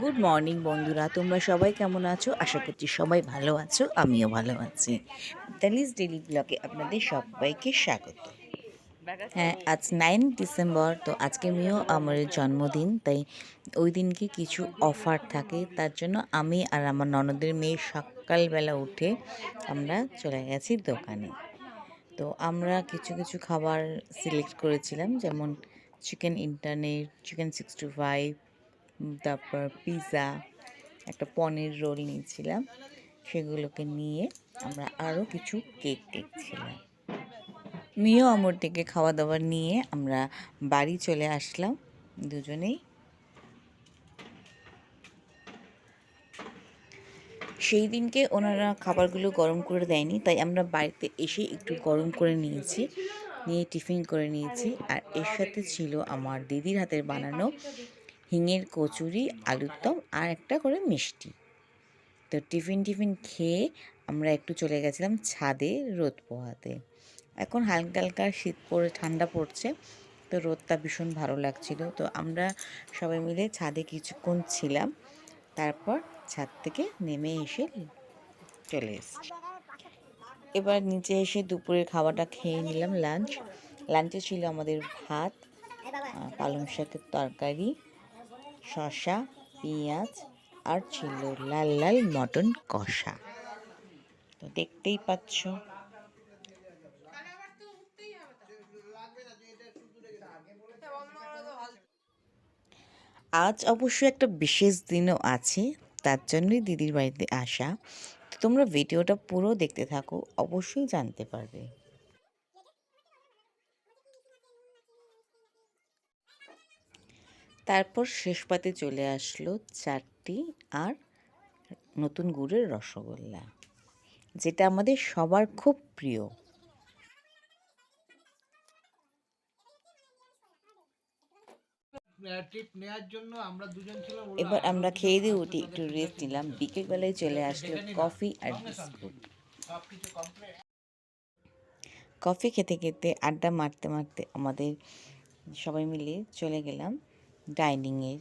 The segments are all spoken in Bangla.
গুড মর্নিং বন্ধুরা। তোমরা সবাই কেমন আছো? আশা করছি সবাই ভালো আছো, আমিও ভালো আছি। তালিস ডেলি ব্লগে আপনাদের সবাইকে স্বাগত। হ্যাঁ আজ নাইন ডিসেম্বর তো আজকে মেয়েও আমার জন্মদিন, তাই ওই দিনকে কিছু অফার থাকে, তার জন্য আমি আর আমার ননদের মেয়ে সকালবেলা উঠে আমরা চলে গেছি দোকানে। তো আমরা কিছু কিছু খাবার সিলেক্ট করেছিলাম, যেমন chicken internet chicken sixty five তারপর পিৎজা একটা পনির রোল নিয়েছিলাম। সেগুলোকে নিয়ে আমরা আরও কিছু কেক দেখছিলাম। মেয়েও আমর থেকে খাওয়া দাওয়া নিয়ে আমরা বাড়ি চলে আসলাম দুজনেই। সেই দিনকে ওনারা খাবারগুলো গরম করে দেয়নি, তাই আমরা বাড়িতে এসে একটু গরম করে নিয়েছি, নিয়ে টিফিন করে নিয়েছি। আর এর সাথে ছিল আমার দিদির হাতের বানানো হিঙের কচুরি, আলুর দম আর একটা করে মিষ্টি। তো টিফিন টিফিন খেয়ে আমরা একটু চলে গেছিলাম ছাদে রোদ পোহাতে। এখন হালকা হালকা শীত পড়ে, ঠান্ডা পড়ছে, তো রোদটা ভীষণ ভালো লাগছিল। তো আমরা সবাই মিলে ছাদে কিছুক্ষণ ছিলাম, তারপর ছাদ থেকে নেমে এসে চলে এসেছি। এবার নিচে এসে দুপুরের খাওয়াটা খেয়ে নিলাম, লাঞ্চ। লাঞ্চে ছিল আমাদের ভাত পালং শাকের তরকারি শসা, পেঁয়াজ আর ছিল লাল লাল মটন কষা। তো দেখতেই পাচ্ছ। আজ অবশ্য একটা বিশেষ দিনও আছে, তার জন্যই দিদির বাড়িতে আসা। তো তোমরা ভিডিওটা পুরো দেখতে থাকো, অবশ্যই জানতে পারবে। তারপর শেষ পাতে চলে আসলো চারটি আর নতুন গুড়ের রসগোল্লা যেটা আমাদের সবার খুব প্রিয়। এবার আমরা খেয়ে দিয়ে উঠে একটু রেস্ট নিলাম। বিকেলবেলায় চলে আসলো কফি আর বিস্কুট। কফি খেতে খেতে আড্ডা মারতে মারতে আমাদের সবাই মিলে চলে গেলাম। ডাইনিংয়ের।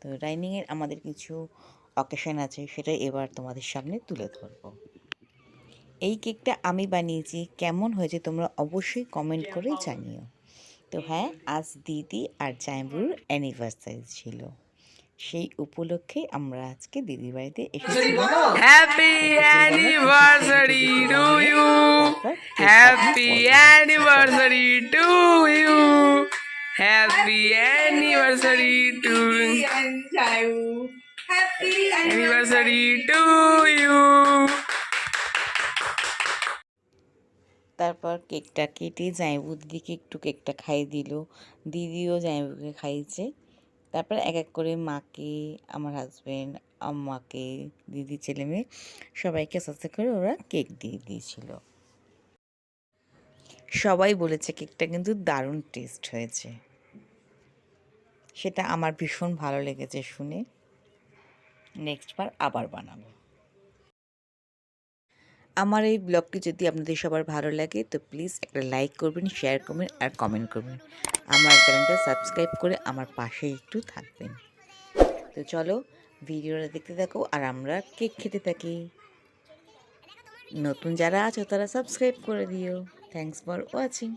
তো ডাইনিংয়ের আমাদের কিছু অকেশন আছে সেটা এবার তোমাদের সামনে তুলে ধরবো। এই কেকটা আমি বানিয়েছি কেমন হয়েছে তোমরা অবশ্যই কমেন্ট করে জানিও। তো হ্যাঁ আজ দিদি আর জাইবুর অ্যানিভার্সারি ছিল। সেই উপলক্ষে আমরা আজকে দিদির বাড়িতে এসেছি। Happy anniversary to anniversary to you. তারপর কেকটা কেটে জাইবু দিদিকে একটু কেকটা খাইয়ে দিল। দিদিও জাইবুকে খাইয়েছে তারপর এক এক করে মাকে আমার হাজব্যান্ড আম্মাকে দিদি ছেলে মেয়ে সবাইকে আস্তে আস্তে করে ওরা কেক দিয়ে দিয়েছিল। সবাই বলেছে কেকটা কিন্তু দারুণ টেস্ট হয়েছে। সেটা আমার ভীষণ ভালো লেগেছে শুনে। নেক্সট বার আবার বানাবো। আমার এই ব্লগটি যদি আপনাদের সবার ভালো লাগে, তো প্লিজ একটা লাইক করবেন শেয়ার করবেন আর কমেন্ট করবেন। আমার চ্যানেলটা সাবস্ক্রাইব করে আমার পাশে একটু থাকবেন। তো চলো, ভিডিওটা দেখতে থাকো আর আমরা কেক খেতে থাকি। নতুন যারা আছো তারা সাবস্ক্রাইব করে দিও। Thanks for watching